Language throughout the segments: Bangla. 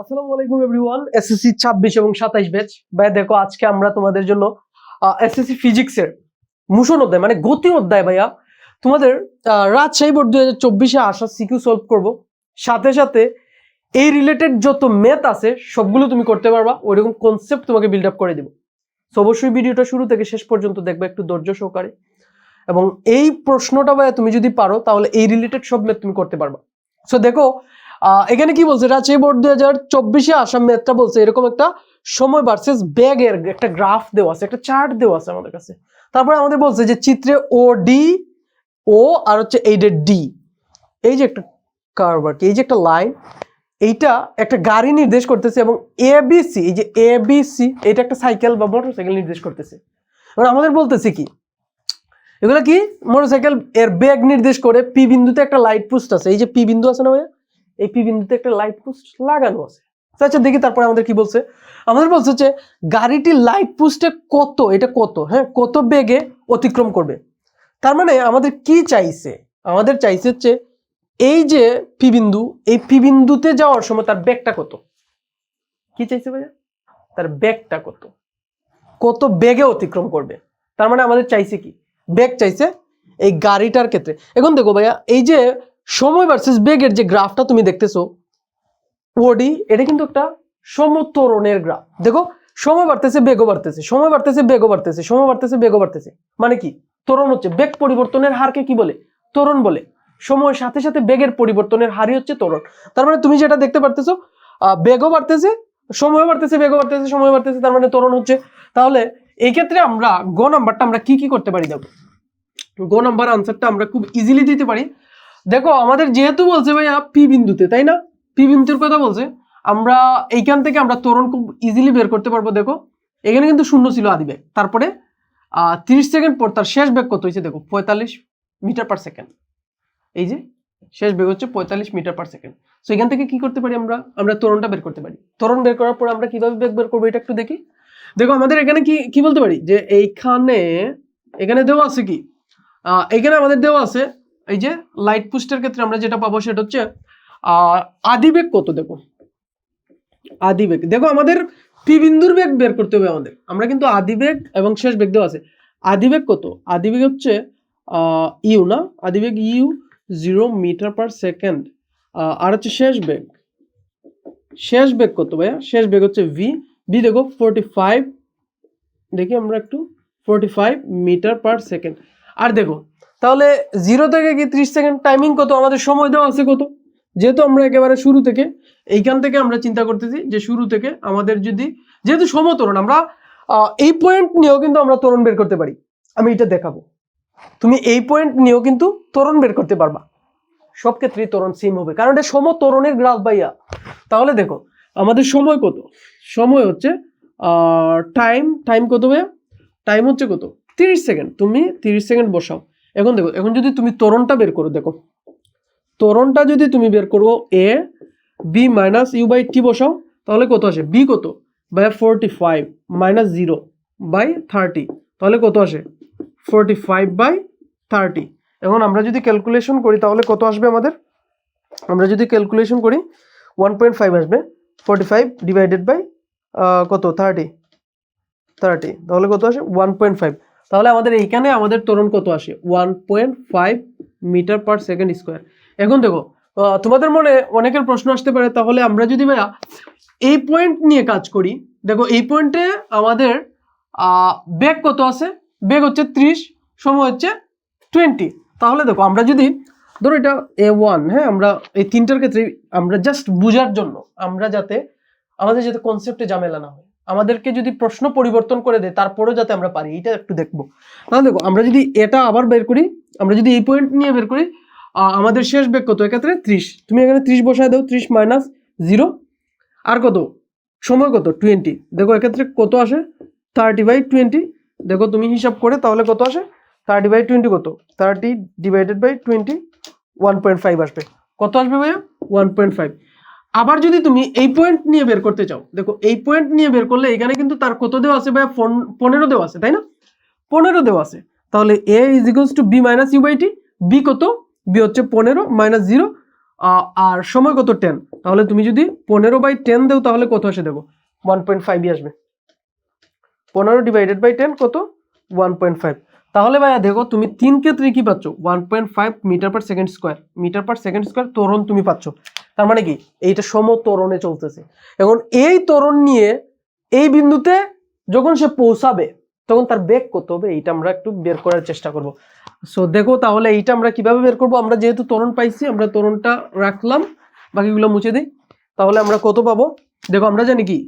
আসসালামু আলাইকুম এভরিওয়ান এসএসসি ছাব্বিশ এবং সাতাইশ ব্যাচ ভাই, দেখো, আজকে আমরা তোমাদের জন্য এসএসসি ফিজিক্সের মুশন অধ্যায় মানে গতি অধ্যায় ভাইয়া। তোমাদের রাজশাহী বোর্ড দুই হাজার চব্বিশে আসা সিকিউ সলভ করব। সাথে সাথে এই রিলেটেড যত ম্যাথ আছে, সবগুলো তুমি করতে পারবা। ওইরকম কনসেপ্ট তোমাকে বিল্ড আপ করে দিব। তো অবশ্যই ভিডিওটা শুরু থেকে শেষ পর্যন্ত দেখবে, একটু ধৈর্য সহকারে। এবং এই প্রশ্নটা ভাইয়া তুমি যদি পারো, তাহলে এই রিলেটেড সব ম্যাথ তুমি করতে পারবা। সো দেখো এখানে কি বলছে? রাজশাহী বোর্ড দুই হাজার চব্বিশে আসাম ম্যাথটা বলছে, এরকম একটা সময় ভার্সেস ব্যাগের একটা গ্রাফ দেওয়া আছে, একটা চার্ট দেওয়া আছে আমাদের কাছে। তারপরে আমাদের বলছে যে চিত্রে ও ডি ও আর হচ্ছে এইটা ডি এই যে একটা কার্ভ আর কি, এই যে একটা লাইন এইটা একটা গাড়ি নির্দেশ করতেছে এবং এ বি সি এই যে এ বি সি এটা একটা সাইকেল বা মোটর সাইকেল নির্দেশ করতেছে। এবার আমাদের বলতেছে কি, এগুলো কি? মোটরসাইকেল এর বেগ নির্দেশ করে পি বিন্দুতে একটা লাইট পোস্ট আছে, এই যে পি বিন্দু আছে না ভাইয়া? এই পি বিন্দুতে একটা লাইট পোস্ট লাগানো আছে। আচ্ছা দেখি তারপরে আমাদের কি বলছে? আমাদের বলছে যে, গাড়িটি লাইট পোস্টে কত, এটা কত হ্যাঁ কত বেগে অতিক্রম করবে? তার মানে আমাদের কি চাইছে? আমাদের চাইছে হচ্ছে, এই যে পি বিন্দু, এই পি বিন্দুতে যাওয়ার সময় তার বেগটা কত? কি চাইছে ভাইয়া? তার বেগটা কত? কত বেগে অতিক্রম করবে? তার মানে আমাদের চাইছে কি? বেগ চাইছে এই গাড়িটার ক্ষেত্রে। এখন দেখো ভাইয়া, এই যে সময় ভার্সেস বেগের যে গ্রাফটা তুমি দেখতেছো, ওডি, এটা কিন্তু একটা সমতরণের গ্রাফ। দেখো, সময় বাড়তেছে বেগও বাড়তেছে সময় বাড়তেছে বেগও বাড়তেছে সময় বাড়তেছে বেগও বাড়তেছে মানে কি? ত্বরণ হচ্ছে, বেগ পরিবর্তনের হারকে কি বলে? ত্বরণ বলে। সময়ের সাথে সাথে বেগের পরিবর্তনের হারই হচ্ছে ত্বরণ। তার মানে তুমি যেটা দেখতে পারতেছো বেগও বাড়তেছে সময় বাড়তেছে বেগও বাড়তেছে সময় বাড়তেছে তার মানে ত্বরণ হচ্ছে। তাহলে এই ক্ষেত্রে আমরা গ নাম্বারটা আমরা কি কি করতে পারি দেখো? গ নাম্বার আনসারটা আমরা খুব ইজিলি দিতে পারি। দেখো, আমাদের যেহেতু বলছে ভাইয়া পি বিন্দুতে, তাই না? পি বিন্দুর কথা বলছে। আমরা এইখান থেকে আমরা ত্বরণ খুব ইজিলি বের করতে পারব, দেখো। এখানে কিন্তু শূন্য ছিল আদি বেগ তারপরে তিরিশ সেকেন্ড পর তার শেষ বেগ কত হয়েছে, দেখো, পঁয়তাল্লিশ মিটার পার সেকেন্ড এই যে, শেষ বেগ হচ্ছে পঁয়তাল্লিশ মিটার পার সেকেন্ড সো এখান থেকে কি করতে পারি আমরা? আমরা ত্বরণটা বের করতে পারি। ত্বরণ বের করার পর আমরা কীভাবে বেগ বের করব, এটা একটু দেখি। দেখো, আমাদের এখানে কি কি বলতে পারি? যে এইখানে, এখানে দেওয়া আছে কি? এখানে আমাদের দেওয়া আছে এই যে লাইট পোস্টের ক্ষেত্রে আমরা যেটা পাবো সেটা হচ্ছে আহ, আদি বেগ কত দেখো আদিবেগ দেখো আমাদের পি বিন্দুর বেগ বের করতে হবে আমাদের। আমরা কিন্তু আদি বেগ এবং শেষ বেগ দেওয়া আছে। আদি বেগ কত? আদি বেগ হচ্ছে ইউ না? আদিবেগ U zero meter per second. আর হচ্ছে শেষ বেগ। শেষ বেগ কত ভাইয়া? শেষ বেগ হচ্ছে ভি ভি দেখো ফোরটি ফাইভ দেখি আমরা একটু forty five meter per second. আর দেখো তাহলে জিরো থেকে কি ত্রিশ সেকেন্ড টাইমিং কত? আমাদের সময় দেওয়া আছে কত? যেহেতু আমরা একেবারে শুরু থেকে, এইখান থেকে আমরা চিন্তা করতেছি যে শুরু থেকে আমাদের যদি, যেহেতু সমতরণ, আমরা এই পয়েন্ট নিয়েও কিন্তু আমরা ত্বরণ বের করতে পারি। আমি এটা দেখাবো। তুমি এই পয়েন্ট নিয়েও কিন্তু ত্বরণ বের করতে পারবা। সব ক্ষেত্রেই ত্বরণ সেম হবে, কারণ এটা সমতরণের গ্রাফ ভাইয়া। তাহলে দেখো, আমাদের সময় কত? সময় হচ্ছে টাইম টাইম কত ভাইয়া? টাইম হচ্ছে কত? তিরিশ সেকেন্ড তুমি তিরিশ সেকেন্ড বসাও। এখন দেখো, এখন যদি তুমি ত্বরণটা বের করো, দেখো। ত্বরণটা যদি তুমি বের করো A B minus U by T বসাও, তাহলে কত আসে? বি কত? By forty five minus zero by thirty তাহলে কত আসে? ফোরটি ফাইভ বাই থার্টি এখন আমরা যদি ক্যালকুলেশন করি, তাহলে কত আসবে আমাদের? আমরা যদি ক্যালকুলেশন করি ওয়ান পয়েন্ট ফাইভ আসবে। ফোরটি ফাইভ ডিভাইডেড বাই কত? থার্টি থার্টি তাহলে কত আসে? ওয়ান পয়েন্ট ফাইভ তাহলে আমাদের এইখানে আমাদের ত্বরণ কত আসে? One point five metre per second square এখন দেখো তোমাদের মনে অনেকের প্রশ্ন আসতে পারে, তাহলে আমরা যদি ভাইয়া এই পয়েন্ট নিয়ে কাজ করি, দেখো এই পয়েন্টে আমাদের বেগ কত আছে? বেগ হচ্ছে ত্রিশ, সময় হচ্ছে টোয়েন্টি তাহলে দেখো, আমরা যদি, ধরো এটা এ ওয়ান হ্যাঁ আমরা এই তিনটার ক্ষেত্রে আমরা জাস্ট বোঝার জন্য, আমরা যাতে, আমাদের যাতে কনসেপ্টে ঝামেলা না হয়। আমাদেরকে যদি প্রশ্ন পরিবর্তন করে দেয়, তারপরেও যাতে আমরা পারি, এটা একটু দেখব। তাহলে দেখো, আমরা যদি এটা আবার বের করি, আমরা যদি এই পয়েন্ট নিয়ে বের করি আমাদের শেষ বেগ কত এক্ষেত্রে ত্রিশ। তুমি এখানে ত্রিশ বসায় দাও, ত্রিশ মাইনাস জিরো আর কত? সময় কত? টোয়েন্টি দেখো, এক্ষেত্রে কত আসে? থার্টি বাই টোয়েন্টি দেখো, তুমি হিসাব করে, তাহলে কত আসে? থার্টি বাই টোয়েন্টি কত? Thirty divided by twenty one point five আসবে। কত আসবে ভাইয়া? ওয়ান পয়েন্ট ফাইভ আবার যদি তুমি এই পয়েন্ট নিয়ে বের করতে চাও, দেখো এই পয়েন্ট নিয়ে বের করলে এখানে কিন্তু তার কত দেওয়া আছে ফোন- পনেরো দেওয়া আছে, তাই না? পনেরো দেওয়া আছে। তাহলে a is equals to v minus u by t v কত? বি হচ্ছে পনেরো মাইনাস জিরো আর সময় কত? টেন তাহলে তুমি যদি পনেরো বাই টেন দেও, তাহলে কত আসে দেখো? ওয়ান পয়েন্ট ফাইভই আসবে। পনেরো ডিভাইডেড বাই টেন কত? ওয়ান পয়েন্ট ফাইভ তাহলে ভাইয়া দেখো, তুমি তিন ক্ষেত্রে কি পাচ্ছ? One point five metre per second square metre per second square ত্বরণ তুমি পাচ্ছ। তার মানে কি? এইটা সমত্বরণে চলতেছে। এখন এই ত্বরণ নিয়ে এই বিন্দুতে যখন সে পৌঁছাবে, তখন তার বেগ কত হবে? এইটা আমরা একটু বের করার চেষ্টা করব। সো দেখো তাহলে এইটা আমরা কীভাবে বের করব? আমরা যেহেতু ত্বরণ পাইছি, আমরা ত্বরণটা রাখলাম, বাকিগুলো মুছে দিই। তাহলে আমরা কত পাবো? দেখো আমরা জানি কি?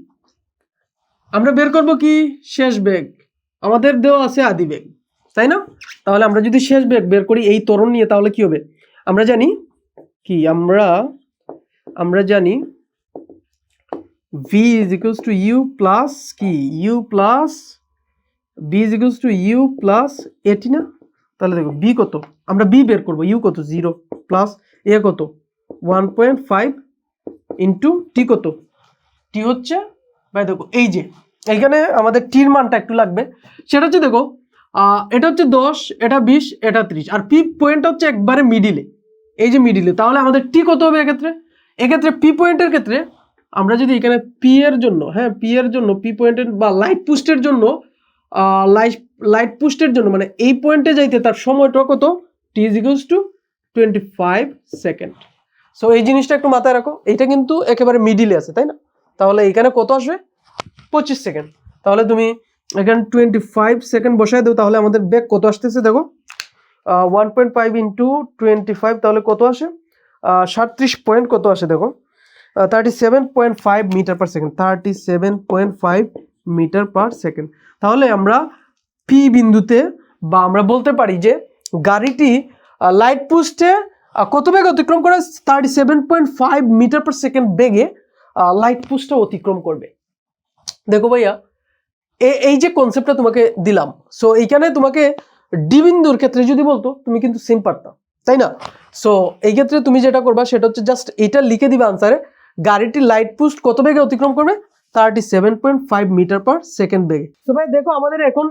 আমরা বের করব কি? শেষ বেগ। আমাদের দেওয়া আছে আদি বেগ, তাই না? তাহলে আমরা যদি শেষ বেগ বের করি এই ত্বরণ নিয়ে, তাহলে কি হবে? আমরা জানি কি? আমরা আমরা জানি v is equals to u plus কি? U plus b is equals to u plus এটি না? তাহলে দেখো b কত? আমরা b বের করব। U কত? জিরো প্লাস a কত? One point five into t কত? টি হচ্ছে, ভাই দেখো, এই যে, এইখানে আমাদের টির মানটা একটু লাগবে। সেটা হচ্ছে দেখো এটা হচ্ছে দশ, এটা বিশ, এটা ত্রিশ। আর পি পয়েন্টটা হচ্ছে একবারে মিডিলে এই যে মিডিলে তাহলে আমাদের টি কত হবে এক্ষেত্রে? এক্ষেত্রে পি পয়েন্টের ক্ষেত্রে আমরা যদি এখানে পি এর জন্য হ্যাঁ পি এর জন্য পি পয়েন্টের বা লাইট পুস্টের জন্য লাইট লাইট পুস্টের জন্য মানে এই পয়েন্টে যাইতে তার সময়টা কত? T is equals to twenty five second so এই জিনিসটা একটু মাথায় রাখো এটা কিন্তু একেবারে মিডিলে আছে, তাই না? তাহলে এখানে কত আসবে? পঁচিশ সেকেন্ড তাহলে তুমি এখানে টোয়েন্টি ফাইভ সেকেন্ড বসায় দেও, তাহলে আমাদের ব্যাগ কত আসতেছে, দেখো? One point five into twenty five তাহলে কত আসে? সাতত্রিশ পয়েন্ট কত আসে দেখো? Thirty seven point five metre per second thirty seven point five metre per second তাহলে আমরা পি বিন্দুতে বা আমরা বলতে পারি যে গাড়িটি লাইট পোস্টে কত বেগ অতিক্রম করে? Thirty seven point five metre per second বেগে লাইট পোস্টটা অতিক্রম করবে। দেখো ভাইয়া এই যে কনসেপ্টটা তোমাকে দিলাম সো এইখানে তোমাকে ডি বিন্দুর ক্ষেত্রে যদি বলতো, তুমি কিন্তু সেম পারতাম তাই না? সো এই ক্ষেত্রে তুমি যেটা করবা সেটা হচ্ছে জাস্ট এটা লিখে দিবে আনসারে গাড়িটি লাইট পোস্ট কত বেগে অতিক্রম করবে? Thirty seven point five metre per second বেগে। তো ভাই দেখো আমাদের এখন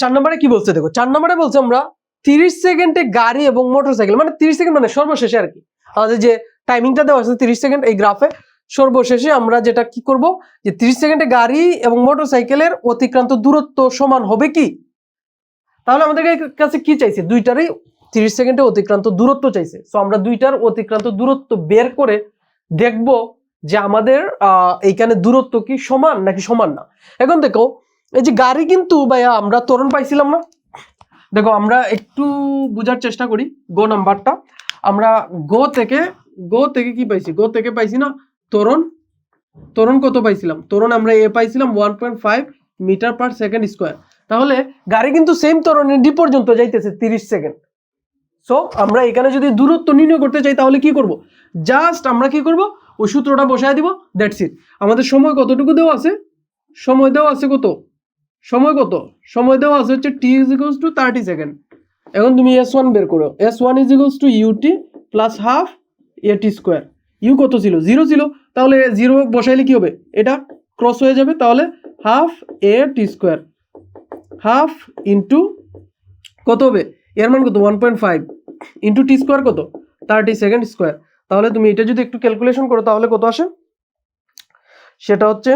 চার নম্বরে কি বলছে দেখো, চার নম্বরে বলছে আমরা তিরিশ সেকেন্ডে গাড়ি এবং মোটরসাইকেল মানে তিরিশ সেকেন্ড মানে সর্বশেষে আর কি। আমাদের যে টাইমিংটা দেওয়া আছে তিরিশ সেকেন্ড এই গ্রাফে সর্বশেষে আমরা যেটা কি করব? যে তিরিশ সেকেন্ডে গাড়ি এবং মোটরসাইকেলের অতিক্রান্ত দূরত্ব সমান হবে কি? তাহলে আমাদের কাছে কি চাইছে? দুইটারই তিরিশ সেকেন্ডে অতিক্রান্ত দূরত্ব চাইছে। সো আমরা দুইটার অতিক্রান্ত দূরত্ব বের করে দেখব যে আমাদের এইখানে দূরত্ব কি সমান নাকি সমান না। এখন দেখো, এই যে গাড়ি কিন্তু ভাইয়া আমরা ত্বরণ পাইছিলাম না। দেখো, আমরা একটু বোঝার চেষ্টা করি গো নাম্বারটা আমরা গো থেকে গো থেকে কি পাইছি? গো থেকে পাইছি না, ত্বরণ। ত্বরণ কত পাইছিলাম? ত্বরণ আমরা এ পাইছিলাম one point five metre per second square তাহলে গাড়ি কিন্তু সেম ত্বরণে ডি পর্যন্ত যাইতেছে তিরিশ সেকেন্ড। সো আমরা এখানে যদি দূরত্ব নির্ণয় করতে চাই, তাহলে কি করব? জাস্ট আমরা কি করব? ওই সূত্রটা বসায় দিব দ্যাটস ইট আমাদের সময় কতটুকু দেওয়া আছে? সময় দেওয়া আছে কত? সময় কত? সময় দেওয়া আছে হচ্ছে t is equals to thirty second এখন তুমি এস ওয়ান বের করো। S one is equals to u t plus half a t square u কত ছিল? জিরো ছিল। তাহলে জিরো বসাইলে কি হবে? এটা ক্রস হয়ে যাবে। তাহলে half a t square half into কত হবে? এর মান কত? One point five into t square কত? থার্টি সেকেন্ড স্কোয়ার তাহলে তুমি এটা যদি একটু ক্যালকুলেশন করো, তাহলে কত আসে? সেটা হচ্ছে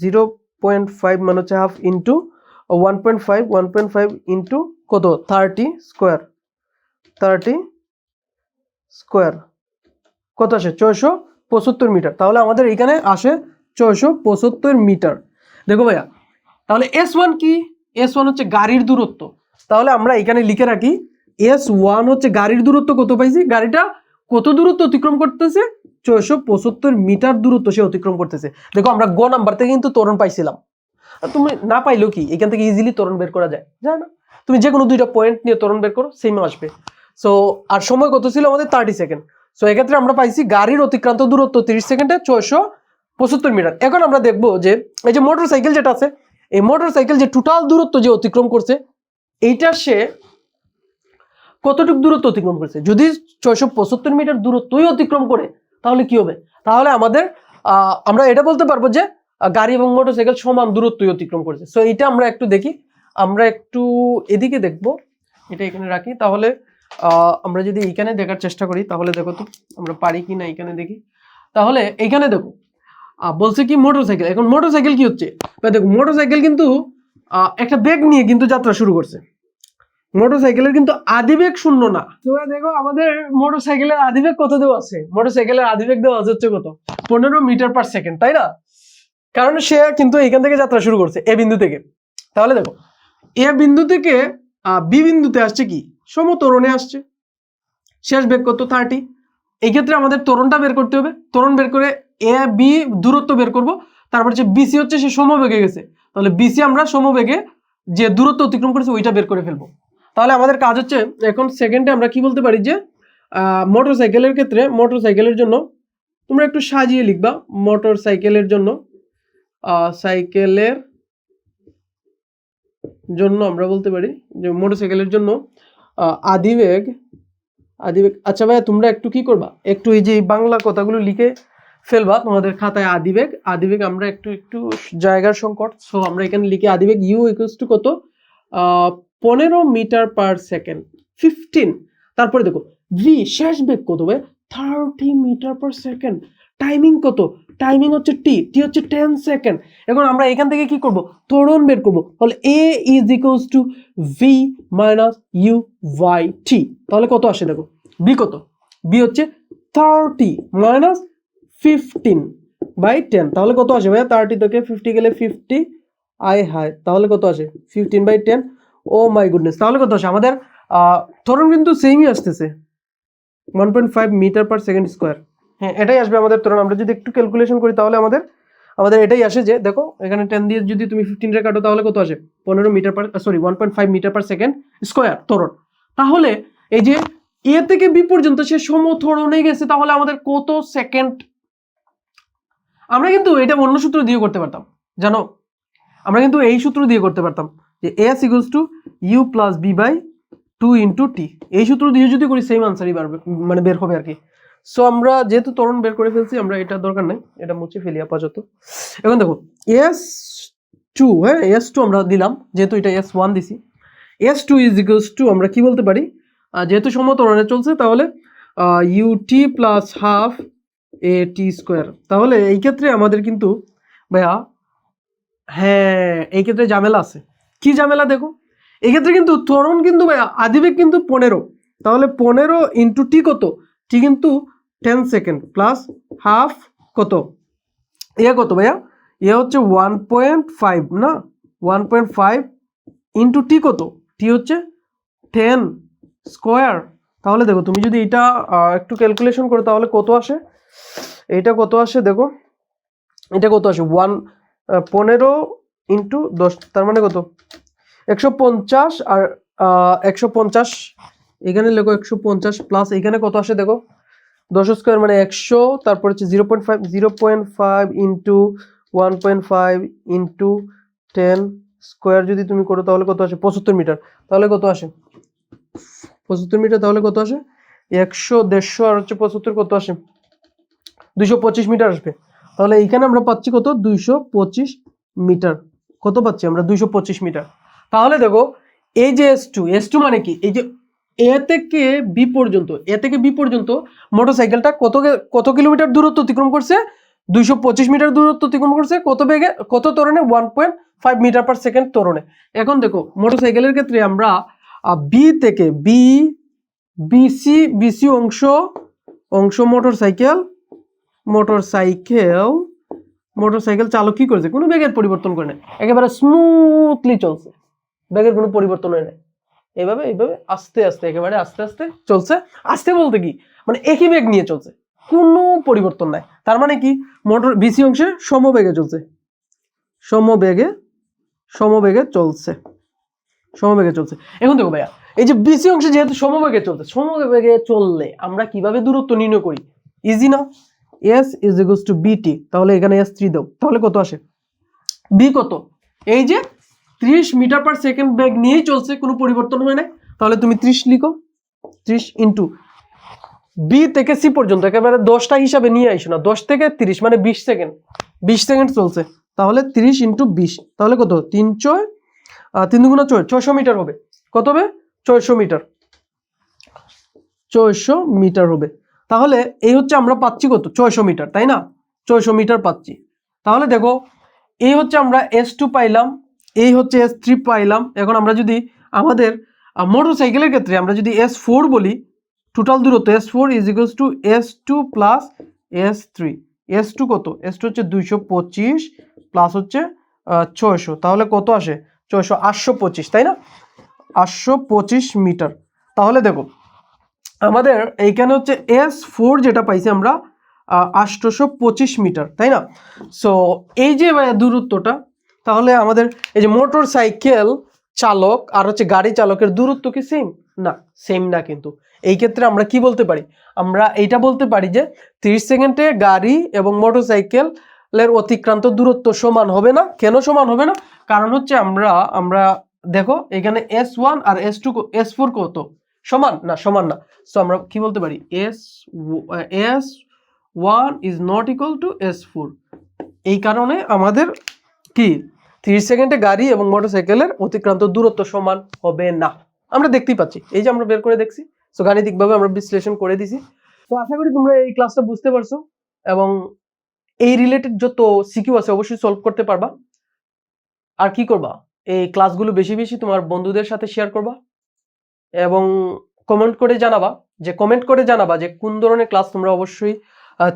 জিরো পয়েন্ট ফাইভ মানে হচ্ছে half into one point five one point five into কত? থার্টি স্কোয়ার থার্টি স্কোয়ার কত আসে? ছয়শো পঁচাত্তর মিটার। তাহলে আমাদের এখানে আসে ছয়শো পঁচাত্তর মিটার। দেখো ভাইয়া, তাহলে এস ওয়ান কি? এস ওয়ান হচ্ছে গাড়ির দূরত্ব। তাহলে আমরা এখানে লিখে রাখি এস ওয়ান হচ্ছে গাড়ির দূরত্ব কত পাইছি? গাড়িটা কত দূরত্ব অতিক্রম করতেছে? ছয়শো পঁচাত্তর মিটার দূরত্ব সে অতিক্রম করতেছে। দেখো, আমরা গ নাম্বার থেকে কিন্তু তরণ পাইছিলাম। তুমি না পাইলেও কি? এখান থেকে ইজিলি তরণ বের করা যায়। যায় না? তুমি যে কোনো দুইটা পয়েন্ট নিয়ে তরণ বের করো সেম আসবে। সো আর সময় কত ছিল? আমাদের থার্টি সেকেন্ড সো এক্ষেত্রে আমরা পাইছি গাড়ির অতিক্রান্ত দূরত্ব তিরিশ সেকেন্ডে ছয়শো পঁচাত্তর মিটার। এখন আমরা দেখব যে, এই যে মোটর সাইকেল যেটা আছে, এই মোটর সাইকেল যে টোটাল দূরত্ব যে অতিক্রম করছে এইটা সে কতটুকু দূরত্ব অতিক্রম করছে? যদি ছয়শো পঁচাত্তর মিটার দূরত্বই অতিক্রম করে, তাহলে কি হবে? তাহলে আমাদের আমরা এটা বলতে পারব যে গাড়ি এবং মোটর সাইকেল সমান দূরত্বই অতিক্রম করেছে। সো এইটা আমরা একটু দেখি। আমরা একটু এদিকে দেখব। এটা এখানে রাখি। তাহলে আমরা যদি এইখানে দেখার চেষ্টা করি, তাহলে দেখো তো, আমরা পারি কি না এখানে দেখি। তাহলে, এইখানে দেখো বলছে কি মোটরসাইকেল। এখন মোটরসাইকেল কি হচ্ছে? দেখো, মোটরসাইকেল কিন্তু একটা বেগ নিয়ে কিন্তু যাত্রা শুরু করছে। মোটরসাইকেলের কিন্তু আদিবেগ শূন্য না। তো দেখো, আমাদের মোটরসাইকেলের আদিবেগ কত দেওয়া আছে? মোটরসাইকেলের আদিবেগ দেওয়া আছে হচ্ছে কত? পনেরো মিটার পার সেকেন্ড তাই না? কারণ সে কিন্তু এখান থেকে যাত্রা শুরু করছে, এ বিন্দু থেকে। তাহলে দেখো, এ বিন্দু থেকে বি বিন্দুতে আসছে কি? সমতরণে আসছে। শেষ বেগ কত? থার্টি এই ক্ষেত্রে আমাদের তরণটা বের করতে হবে। তরণ বের করে এ, বি দূরত্ব বের করব। তারপর যে বিসি হচ্ছে সে সমবেগে গেছে। তাহলে বিসি আমরা সমবেগে যে দূরত্ব অতিক্রম করেছে ওইটা বের করে ফেলব। তাহলে আমাদের কাজ হচ্ছে, এখন সেকেন্ডে আমরা কি বলতে পারি যে মোটর সাইকেলের ক্ষেত্রে মোটর সাইকেলের জন্য তোমরা একটু সাজিয়ে লিখবা মোটর সাইকেলের জন্য সাইকেলের জন্য আমরা বলতে পারি যে মোটর সাইকেলের জন্য আদিবেগ আদিবেগ আচ্ছা ভাইয়া তোমরা একটু কি করবা? একটু এই যে বাংলা কথাগুলো লিখে ফেলবা তোমাদের খাতায় আদিবেগ আদিবেগ আমরা একটু একটু জায়গার সংকট সো আমরা এখানে লিখি আদিবেগ ইউ ইকুয়ালস টু কত? পনেরো মিটার পার সেকেন্ড ফিফটিন তারপরে দেখো ভি শেষ বেগ কত ভাই? Thirty metre per second timing কত? টাইমিং হচ্ছে টি টি হচ্ছে টেন সেকেন্ড, এখন আমরা এখান থেকে কি করব? ত্বরণ বের করব, তাহলে a is equals to v minus u by t তাহলে কত আসে দেখো? বি কত? বি হচ্ছে thirty minus fifteen by ten তাহলে কত আসে ভাইয়া? থার্টি থেকে ফিফটি গেলে ফিফটি আই হাই তাহলে কত আসে? Fifteen by ten oh my goodness তাহলে কত আসে? আমাদের ত্বরণ কিন্তু সেমই আসতেছে। One point five metre per second square হ্যাঁ এটাই আসবে আমাদের ত্বরণ আমরা যদি একটু ক্যালকুলেশন করি, তাহলে আমাদের আমাদের এটাই আসে যে, দেখো, এখানে টেন দিয়ে যদি তুমি ফিফটিন রে কাটো, তাহলে কত আসে? পনেরো metre per sorry one point five metre per second square ত্বরণ তাহলে, এই যে, এ থেকে বি পর্যন্ত সে সমথরণে গেছে, তাহলে আমাদের কত সেকেন্ড আমরা কিন্তু এটা অন্য সূত্র দিয়ে করতে পারতাম, জানো? আমরা কিন্তু এই সূত্র দিয়ে করতে পারতাম যে s equals to u plus v by two into t এই সূত্র দিয়ে যদি করি সেম আনসারই বাড়বে মানে বের হবে আর কি সো আমরা যেহেতু ত্বরণ বের করে ফেলছি, আমরা এটা দরকার নাই, এটা মুছে ফেলি আপাতত। এখন দেখো এস টু হ্যাঁ এস টু আমরা দিলাম, যেহেতু এটা এস ওয়ান দিছি। S two is equals to আমরা কি বলতে পারি? যেহেতু সমতরণে চলছে, তাহলে u t plus half a t square তাহলে এই ক্ষেত্রে আমাদের কিন্তু, ভাইয়া হ্যাঁ এই ক্ষেত্রে ঝামেলা আছে। কি ঝামেলা দেখো? এই ক্ষেত্রে কিন্তু ত্বরণ কিন্তু, ভাইয়া আদিবেগ কিন্তু পনেরো। তাহলে পনেরো ইন্টু টি কত? টি কিন্তু টেন সেকেন্ড প্লাস হাফ কত? এ কত, ভাইয়া? এ হচ্ছে ওয়ান পয়েন্ট ফাইভ না? One point five into t কত? টি হচ্ছে টেন স্কোয়ার তাহলে দেখো, তুমি যদি এটা একটু ক্যালকুলেশন করো, তাহলে কত আসে? এইটা কত আসে দেখো? এটা কত আসে? ওয়ান পনেরো ইন্টু দশ, তার মানে কত? একশো পঞ্চাশ আর একশো পঞ্চাশ, এখানে লেখো একশো পঞ্চাশ প্লাস এখানে কত আসে দেখো? দশ স্কোয়ার মানে একশো, তারপর হচ্ছে zero point five zero point five into one point five into ten square যদি তুমি করো তাহলে কত আসে? পঁচাত্তর মিটার তাহলে কত আসে? পঁচাত্তর মিটার তাহলে কত আসে? একশো, দেড়শো আর হচ্ছে পঁচাত্তর কত আসে? দুইশো পঁচিশ মিটার আসবে। তাহলে এইখানে আমরা পাচ্ছি কত? দুইশো পঁচিশ মিটার। কত পাচ্ছি আমরা? দুইশো পঁচিশ মিটার। তাহলে দেখো, এই যে এস টু এস টু মানে কি? এই যে এ থেকে বি পর্যন্ত, এ থেকে বি পর্যন্ত মোটরসাইকেলটা কত কত কিলোমিটার দূরত্ব অতিক্রম করছে? দুইশো পঁচিশ মিটার দূরত্ব অতিক্রম করছে, কত বেগে, কত তরণে one point five metre per second ত্বরণে। এখন দেখো, মোটরসাইকেলের ক্ষেত্রে আমরা বি থেকে বি বিসি বিসি অংশ অংশ মোটরসাইকেল মোটরসাইকেল মোটরসাইকেল চালক কি করেছে? কোনো বেগের পরিবর্তন করে না একেবারে স্মুথলি চলছে। বেগের কোনো পরিবর্তন হয় না এইভাবে এইভাবে আস্তে আস্তে, একেবারে আস্তে আস্তে চলছে। আস্তে বলতে কি? মানে একই বেগ নিয়ে চলছে। কোনো পরিবর্তন নাই। তার মানে কি? মোটর বিসি অংশে সমবেগে চলছে। সমবেগে সমবেগে চলছে। সমবেগে চলছে। এখন দেখো ভাইয়া, এই যে বিসি অংশে যেহেতু সমবেগে চলছে, সমবেগে চললে আমরা কীভাবে দূরত্ব নির্ণয় করি? ইজি না? এস ইজ ইকুয়ালস টু বিটি তাহলে এখানে এস থ্রি দাও, তাহলে কত আসে? বি কত? এই যে ত্রিশ মিটার পার সেকেন্ড বেগ নিয়েই চলছে, কোনো পরিবর্তন হয় না তাহলে তুমি ত্রিশ লিখো, ত্রিশ ইন্টু বি থেকে সি পর্যন্ত, একেবারে দশটা হিসাবে নিয়ে আইসো না, দশ থেকে তিরিশ মানে বিশ সেকেন্ড বিশ সেকেন্ড চলছে, তাহলে তিরিশ ইন্টু বিশ, তাহলে কত? তিন ছয় তিন দুগুণা ছয়, ছয়শো মিটার হবে। কত হবে? ছয়শো মিটার ছয়শো মিটার হবে। তাহলে এই হচ্ছে আমরা পাচ্ছি কত? ছয়শো মিটার, তাই না? ছয়শো মিটার পাচ্ছি। তাহলে দেখো, এই হচ্ছে আমরা এস টু পাইলাম, এই হচ্ছে এস থ্রি পাইলাম। এখন আমরা যদি আমাদের মোটর সাইকেলের ক্ষেত্রে আমরা যদি এস ফোর বলি টোটাল দূরত্ব s four is equals to s two plus s three s two কত? এস টু হচ্ছে দুইশো পঁচিশ প্লাস হচ্ছে ছয়শো। তাহলে কত আসে? ছয়শো আটশো পঁচিশ, তাই না? আটশো পঁচিশ মিটার। তাহলে দেখো আমাদের এইখানে হচ্ছে এস ফোর যেটা পাইছি আমরা আটশোশো পঁচিশ মিটার, তাই না? সো এই যে দূরত্বটা, তাহলে আমাদের এই যে মোটর সাইকেল চালক আর হচ্ছে গাড়ি চালকের দূরত্ব কি সেম না সেম না কিন্তু। এই ক্ষেত্রে আমরা কি বলতে পারি? আমরা এইটা বলতে পারি যে তিরিশ সেকেন্ডে গাড়ি এবং মোটর সাইকেলের অতিক্রান্ত দূরত্ব সমান হবে না। কেন সমান হবে না? কারণ হচ্ছে আমরা আমরা, দেখো, এখানে এস ওয়ান আর এস টু এস ফোর কত? সমান? না সমান না। সো আমরা কি বলতে পারি? S s one is not equal to s four এই কারণে আমাদের কি? তিরিশ সেকেন্ডে গাড়ি এবং মোটরসাইকেলের অতিক্রান্ত দূরত্ব সমান হবে না। আমরা দেখতেই পাচ্ছি। এই যে আমরা বের করে দেখছি। তো গাণিতিকভাবে আমরা বিশ্লেষণ করে দিছি। তো আশা করি তোমরা এই ক্লাসটা বুঝতে পারছ এবং এই রিলেটেড যত সিকিউ আছে অবশ্যই সলভ করতে পারবা। আর কি করবা? এই ক্লাসগুলো বেশি বেশি তোমার বন্ধুদের সাথে শেয়ার করবা। এবং কমেন্ট করে জানাবা, যে কমেন্ট করে জানাবা যে কোন ধরনের ক্লাস তোমরা অবশ্যই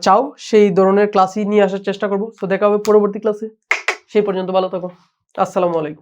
চাও। সেই ধরনের ক্লাসই নিয়ে আসার চেষ্টা করব। তো দেখা হবে পরবর্তী ক্লাসে সেই পর্যন্ত ভালো থাকো। আসসালামু আলাইকুম।